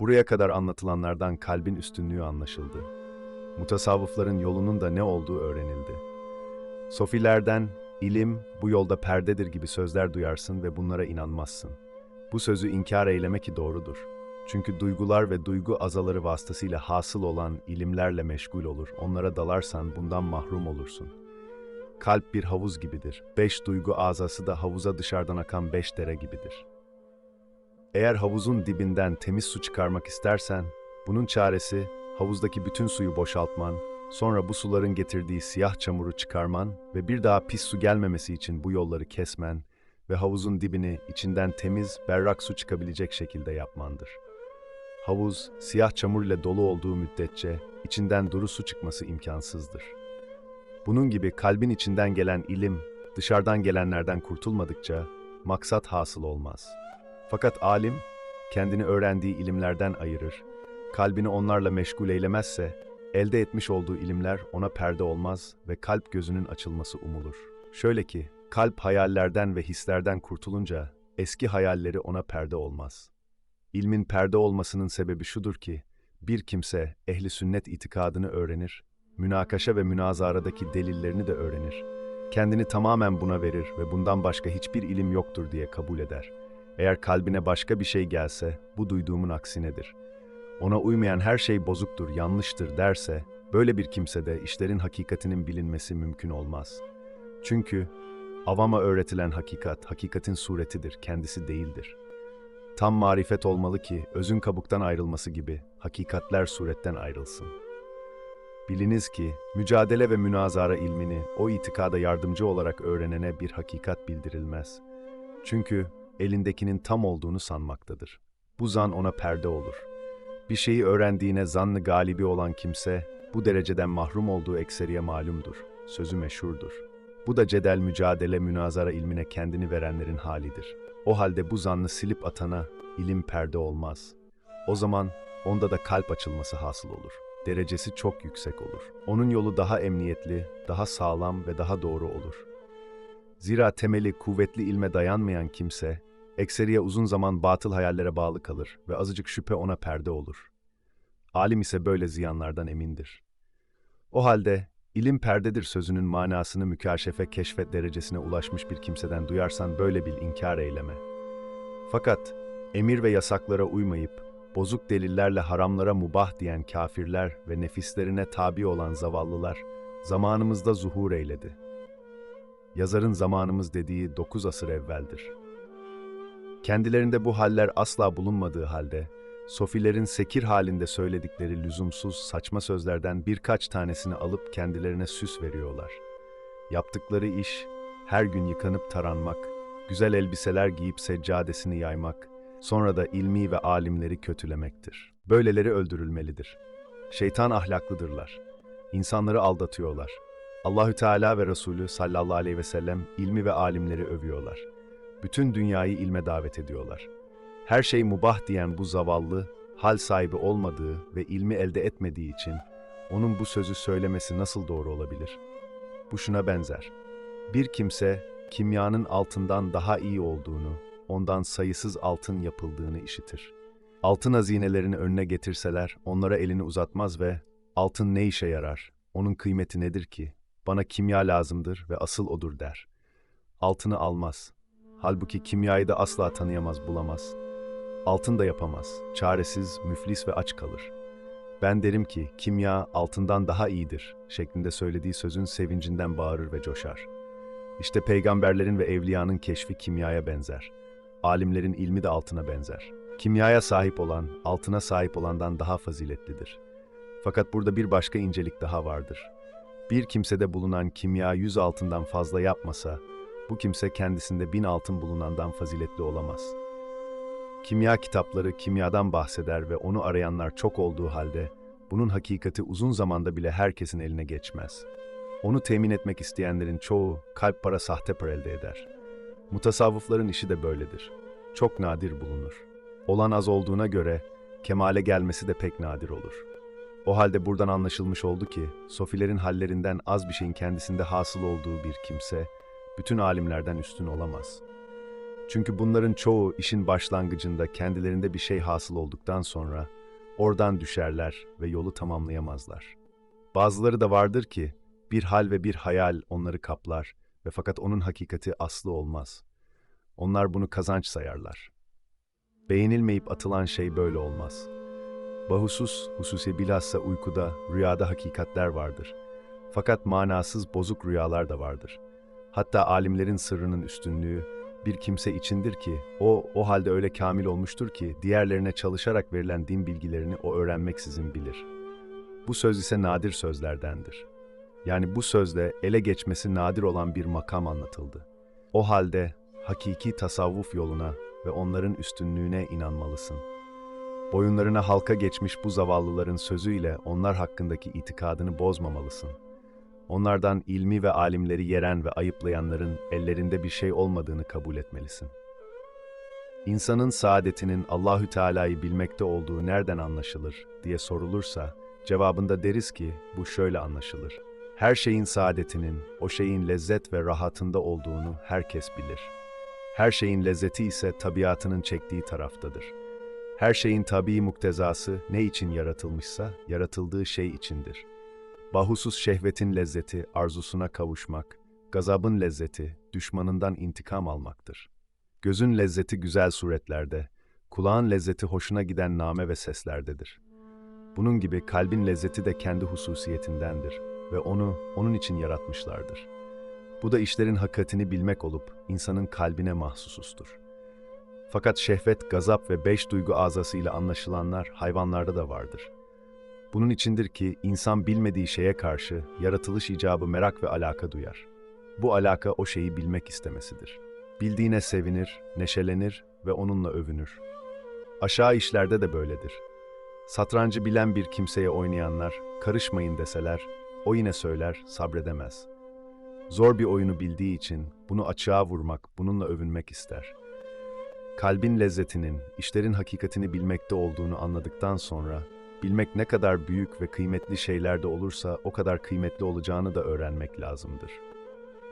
Buraya kadar anlatılanlardan kalbin üstünlüğü anlaşıldı. Mutasavvıfların yolunun da ne olduğu öğrenildi. Sofilerden, ilim bu yolda perdedir gibi sözler duyarsın ve bunlara inanmazsın. Bu sözü inkar eyleme ki doğrudur. Çünkü duygular ve duygu azaları vasıtasıyla hasıl olan ilimlerle meşgul olur. Onlara dalarsan bundan mahrum olursun. Kalp bir havuz gibidir. Beş duygu azası da havuza dışarıdan akan beş dere gibidir. Eğer havuzun dibinden temiz su çıkarmak istersen, bunun çaresi havuzdaki bütün suyu boşaltman, sonra bu suların getirdiği siyah çamuru çıkarman ve bir daha pis su gelmemesi için bu yolları kesmen ve havuzun dibini içinden temiz, berrak su çıkabilecek şekilde yapmandır. Havuz, siyah çamur ile dolu olduğu müddetçe içinden duru su çıkması imkansızdır. Bunun gibi kalbin içinden gelen ilim, dışarıdan gelenlerden kurtulmadıkça maksat hasıl olmaz. Fakat alim, kendini öğrendiği ilimlerden ayırır, kalbini onlarla meşgul eylemezse, elde etmiş olduğu ilimler ona perde olmaz ve kalp gözünün açılması umulur. Şöyle ki, kalp hayallerden ve hislerden kurtulunca, eski hayalleri ona perde olmaz. İlmin perde olmasının sebebi şudur ki, bir kimse ehli sünnet itikadını öğrenir, münakaşa ve münazaradaki delillerini de öğrenir. Kendini tamamen buna verir ve bundan başka hiçbir ilim yoktur diye kabul eder. Eğer kalbine başka bir şey gelse, bu duyduğumun aksinedir. Ona uymayan her şey bozuktur, yanlıştır derse, böyle bir kimsede işlerin hakikatinin bilinmesi mümkün olmaz. Çünkü avama öğretilen hakikat, hakikatin suretidir, kendisi değildir. Tam marifet olmalı ki, özün kabuktan ayrılması gibi, hakikatler suretten ayrılsın. Biliniz ki, mücadele ve münazara ilmini o itikada yardımcı olarak öğrenene bir hakikat bildirilmez. Çünkü elindekinin tam olduğunu sanmaktadır. Bu zan ona perde olur. Bir şeyi öğrendiğine zannı galibi olan kimse, bu dereceden mahrum olduğu ekseriye malumdur. Sözü meşhurdur. Bu da cedel mücadele münazara ilmine kendini verenlerin halidir. O halde bu zannı silip atana ilim perde olmaz. O zaman onda da kalp açılması hasıl olur. Derecesi çok yüksek olur. Onun yolu daha emniyetli, daha sağlam ve daha doğru olur. Zira temeli kuvvetli ilme dayanmayan kimse, ekseriye uzun zaman batıl hayallere bağlı kalır ve azıcık şüphe ona perde olur. Alim ise böyle ziyanlardan emindir. O halde ilim perdedir sözünün manasını mükaşefe keşfet derecesine ulaşmış bir kimseden duyarsan böyle bil inkar eyleme. Fakat emir ve yasaklara uymayıp bozuk delillerle haramlara mubah diyen kafirler ve nefislerine tabi olan zavallılar zamanımızda zuhur eyledi. Yazarın zamanımız dediği dokuz asır evveldir. Kendilerinde bu haller asla bulunmadığı halde, sofilerin sekir halinde söyledikleri lüzumsuz, saçma sözlerden birkaç tanesini alıp kendilerine süs veriyorlar. Yaptıkları iş, her gün yıkanıp taranmak, güzel elbiseler giyip seccadesini yaymak, sonra da ilmi ve alimleri kötülemektir. Böyleleri öldürülmelidir. Şeytan ahlaklıdırlar. İnsanları aldatıyorlar. Allahü Teala ve Resulü sallallahu aleyhi ve sellem ilmi ve alimleri övüyorlar. Bütün dünyayı ilme davet ediyorlar. Her şey mubah diyen bu zavallı, hal sahibi olmadığı ve ilmi elde etmediği için onun bu sözü söylemesi nasıl doğru olabilir? Bu şuna benzer. Bir kimse kimyanın altından daha iyi olduğunu, ondan sayısız altın yapıldığını işitir. Altın hazinelerini önüne getirseler onlara elini uzatmaz ve altın ne işe yarar, onun kıymeti nedir ki, bana kimya lazımdır ve asıl odur der. Altını almaz. Halbuki kimyayı da asla tanıyamaz, bulamaz. Altın da yapamaz. Çaresiz, müflis ve aç kalır. Ben derim ki kimya altından daha iyidir şeklinde söylediği sözün sevincinden bağırır ve coşar. İşte peygamberlerin ve evliyanın keşfi kimyaya benzer. Alimlerin ilmi de altına benzer. Kimyaya sahip olan, altına sahip olandan daha faziletlidir. Fakat burada bir başka incelik daha vardır. Bir kimsede bulunan kimya yüz altından fazla yapmasa, bu kimse kendisinde bin altın bulunandan faziletli olamaz. Kimya kitapları kimyadan bahseder ve onu arayanlar çok olduğu halde, bunun hakikati uzun zamanda bile herkesin eline geçmez. Onu temin etmek isteyenlerin çoğu kalp para sahte para elde eder. Mutasavvıfların işi de böyledir. Çok nadir bulunur. Olan az olduğuna göre kemale gelmesi de pek nadir olur. O halde buradan anlaşılmış oldu ki, sofilerin hallerinden az bir şeyin kendisinde hasıl olduğu bir kimse, bütün alimlerden üstün olamaz. Çünkü bunların çoğu işin başlangıcında kendilerinde bir şey hasıl olduktan sonra oradan düşerler ve yolu tamamlayamazlar. Bazıları da vardır ki bir hal ve bir hayal onları kaplar ve fakat onun hakikati aslı olmaz. Onlar bunu kazanç sayarlar. Beğenilmeyip atılan şey böyle olmaz. Bahusus, hususi bilhassa uykuda, rüyada hakikatler vardır. Fakat manasız bozuk rüyalar da vardır. Hatta alimlerin sırrının üstünlüğü bir kimse içindir ki o o halde öyle kamil olmuştur ki diğerlerine çalışarak verilen din bilgilerini o öğrenmeksizin bilir. Bu söz ise nadir sözlerdendir. Yani bu sözle ele geçmesi nadir olan bir makam anlatıldı. O halde hakiki tasavvuf yoluna ve onların üstünlüğüne inanmalısın. Boyunlarına halka geçmiş bu zavallıların sözüyle onlar hakkındaki itikadını bozmamalısın. Onlardan ilmi ve alimleri yeren ve ayıplayanların ellerinde bir şey olmadığını kabul etmelisin. İnsanın saadetinin Allahü Teala'yı bilmekte olduğu nereden anlaşılır diye sorulursa, cevabında deriz ki bu şöyle anlaşılır. Her şeyin saadetinin, o şeyin lezzet ve rahatında olduğunu herkes bilir. Her şeyin lezzeti ise tabiatının çektiği taraftadır. Her şeyin tabii muktezası ne için yaratılmışsa, yaratıldığı şey içindir. Bahusuz şehvetin lezzeti arzusuna kavuşmak, gazabın lezzeti düşmanından intikam almaktır. Gözün lezzeti güzel suretlerde, kulağın lezzeti hoşuna giden name ve seslerdedir. Bunun gibi kalbin lezzeti de kendi hususiyetindendir ve onu onun için yaratmışlardır. Bu da işlerin hakikatini bilmek olup insanın kalbine mahsusuzdur. Fakat şehvet, gazap ve beş duygu azasıyla anlaşılanlar hayvanlarda da vardır. Bunun içindir ki insan bilmediği şeye karşı yaratılış icabı merak ve alaka duyar. Bu alaka o şeyi bilmek istemesidir. Bildiğine sevinir, neşelenir ve onunla övünür. Aşağı işlerde de böyledir. Satrancı bilen bir kimseye oynayanlar, karışmayın deseler, o yine söyler, sabredemez. Zor bir oyunu bildiği için bunu açığa vurmak, bununla övünmek ister. Kalbin lezzetinin, işlerin hakikatini bilmekte olduğunu anladıktan sonra, bilmek ne kadar büyük ve kıymetli şeylerde olursa o kadar kıymetli olacağını da öğrenmek lazımdır.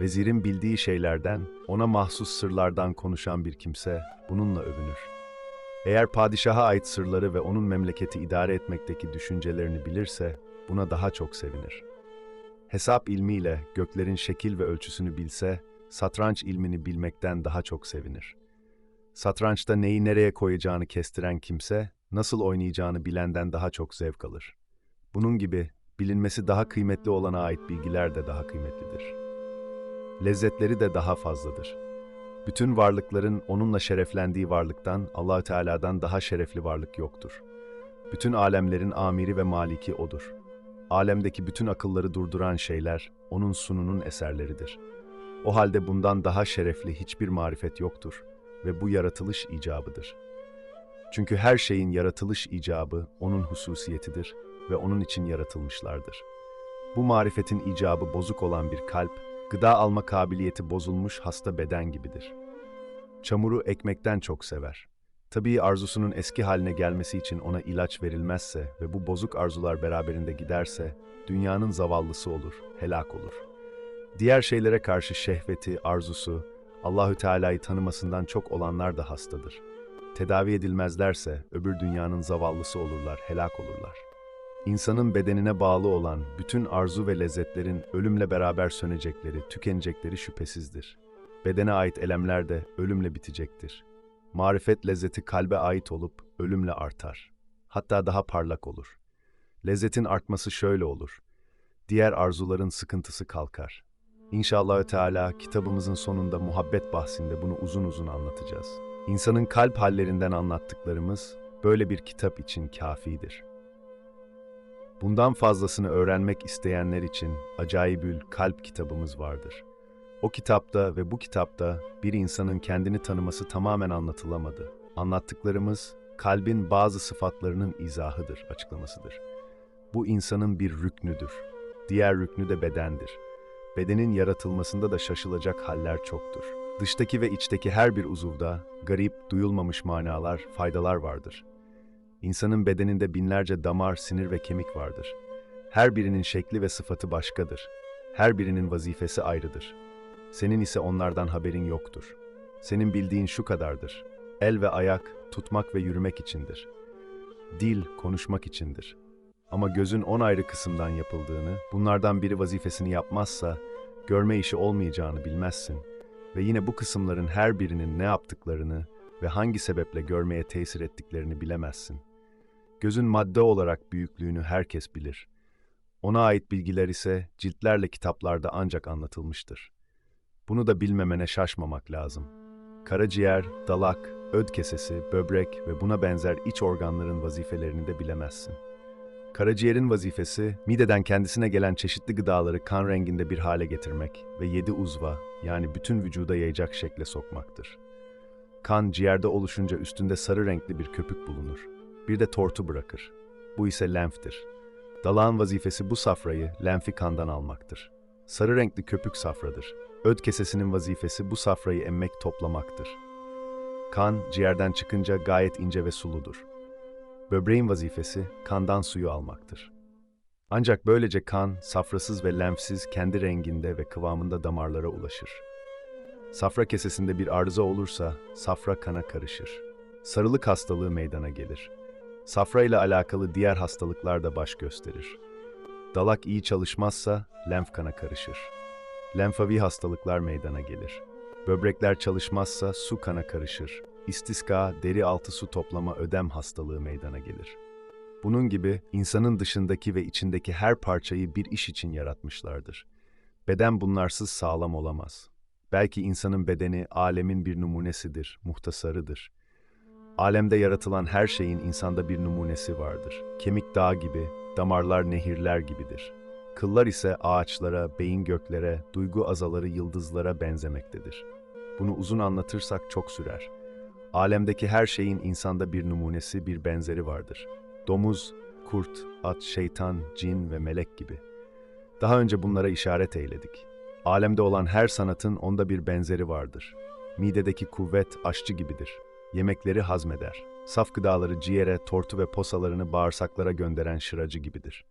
Vezirin bildiği şeylerden, ona mahsus sırlardan konuşan bir kimse bununla övünür. Eğer padişaha ait sırları ve onun memleketi idare etmekteki düşüncelerini bilirse, buna daha çok sevinir. Hesap ilmiyle göklerin şekil ve ölçüsünü bilse, satranç ilmini bilmekten daha çok sevinir. Satrançta neyi nereye koyacağını kestiren kimse, nasıl oynayacağını bilenden daha çok zevk alır. Bunun gibi bilinmesi daha kıymetli olana ait bilgiler de daha kıymetlidir. Lezzetleri de daha fazladır. Bütün varlıkların onunla şereflendiği varlıktan, Allahü Teala'dan daha şerefli varlık yoktur. Bütün alemlerin amiri ve maliki odur. Alemdeki bütün akılları durduran şeyler onun sununun eserleridir. O halde bundan daha şerefli hiçbir marifet yoktur ve bu yaratılış icabıdır. Çünkü her şeyin yaratılış icabı onun hususiyetidir ve onun için yaratılmışlardır. Bu marifetin icabı bozuk olan bir kalp, gıda alma kabiliyeti bozulmuş hasta beden gibidir. Çamuru ekmekten çok sever. Tabii arzusunun eski haline gelmesi için ona ilaç verilmezse ve bu bozuk arzular beraberinde giderse, dünyanın zavallısı olur, helak olur. Diğer şeylere karşı şehveti, arzusu, Allahü Teala'yı tanımasından çok olanlar da hastadır. Tedavi edilmezlerse öbür dünyanın zavallısı olurlar, helak olurlar. İnsanın bedenine bağlı olan bütün arzu ve lezzetlerin ölümle beraber sönecekleri, tükenecekleri şüphesizdir. Bedene ait elemler de ölümle bitecektir. Marifet lezzeti kalbe ait olup ölümle artar. Hatta daha parlak olur. Lezzetin artması şöyle olur. Diğer arzuların sıkıntısı kalkar. İnşallah Teala kitabımızın sonunda muhabbet bahsinde bunu uzun uzun anlatacağız. İnsanın kalp hallerinden anlattıklarımız böyle bir kitap için kafidir. Bundan fazlasını öğrenmek isteyenler için Acayibül Kalp kitabımız vardır. O kitapta ve bu kitapta bir insanın kendini tanıması tamamen anlatılamadı. Anlattıklarımız kalbin bazı sıfatlarının izahıdır, açıklamasıdır. Bu insanın bir rüknüdür. Diğer rüknü de bedendir. Bedenin yaratılmasında da şaşılacak haller çoktur. Dıştaki ve içteki her bir uzuvda garip, duyulmamış manalar, faydalar vardır. İnsanın bedeninde binlerce damar, sinir ve kemik vardır. Her birinin şekli ve sıfatı başkadır. Her birinin vazifesi ayrıdır. Senin ise onlardan haberin yoktur. senin bildiğin şu kadardır. El ve ayak, tutmak ve yürümek içindir. Dil, konuşmak içindir. Ama gözün on ayrı kısımdan yapıldığını, bunlardan biri vazifesini yapmazsa, görme işi olmayacağını bilmezsin. Ve yine bu kısımların her birinin ne yaptıklarını ve hangi sebeple görmeye tesir ettiklerini bilemezsin. Gözün madde olarak büyüklüğünü herkes bilir. Ona ait bilgiler ise ciltlerle kitaplarda ancak anlatılmıştır. Bunu da bilmemene şaşmamak lazım. Karaciğer, dalak, öd kesesi, böbrek ve buna benzer iç organların vazifelerini de bilemezsin. Karaciğerin vazifesi, mideden kendisine gelen çeşitli gıdaları kan renginde bir hale getirmek ve yedi uzva, yani bütün vücuda yayacak şekle sokmaktır. Kan ciğerde oluşunca üstünde sarı renkli bir köpük bulunur. Bir de tortu bırakır. Bu ise lenftir. Dalağın vazifesi bu safrayı, lenfi kandan almaktır. Sarı renkli köpük safradır. Öd kesesinin vazifesi bu safrayı emmek toplamaktır. Kan ciğerden çıkınca gayet ince ve suludur. Böbreğin vazifesi kandan suyu almaktır. Ancak böylece kan, safrasız ve lenfsiz kendi renginde ve kıvamında damarlara ulaşır. Safra kesesinde bir arıza olursa safra kana karışır. Sarılık hastalığı meydana gelir. Safra ile alakalı diğer hastalıklar da baş gösterir. Dalak iyi çalışmazsa lenf kana karışır. Lenfavi hastalıklar meydana gelir. Böbrekler çalışmazsa su kana karışır. İstiska, deri altı su toplama ödem hastalığı meydana gelir. Bunun gibi insanın dışındaki ve içindeki her parçayı bir iş için yaratmışlardır. Beden bunlarsız sağlam olamaz. Belki insanın bedeni alemin bir numunesidir, muhtasarıdır. Alemde yaratılan her şeyin insanda bir numunesi vardır. Kemik dağ gibi, damarlar nehirler gibidir. Kıllar ise ağaçlara, beyin göklere, duygu azaları yıldızlara benzemektedir. Bunu uzun anlatırsak çok sürer. Alemdeki her şeyin insanda bir numunesi, bir benzeri vardır. Domuz, kurt, at, şeytan, cin ve melek gibi. Daha önce bunlara işaret eyledik. Alemde olan her sanatın onda bir benzeri vardır. Midedeki kuvvet aşçı gibidir. Yemekleri hazmeder. Saf gıdaları ciğere, tortu ve posalarını bağırsaklara gönderen şıracı gibidir.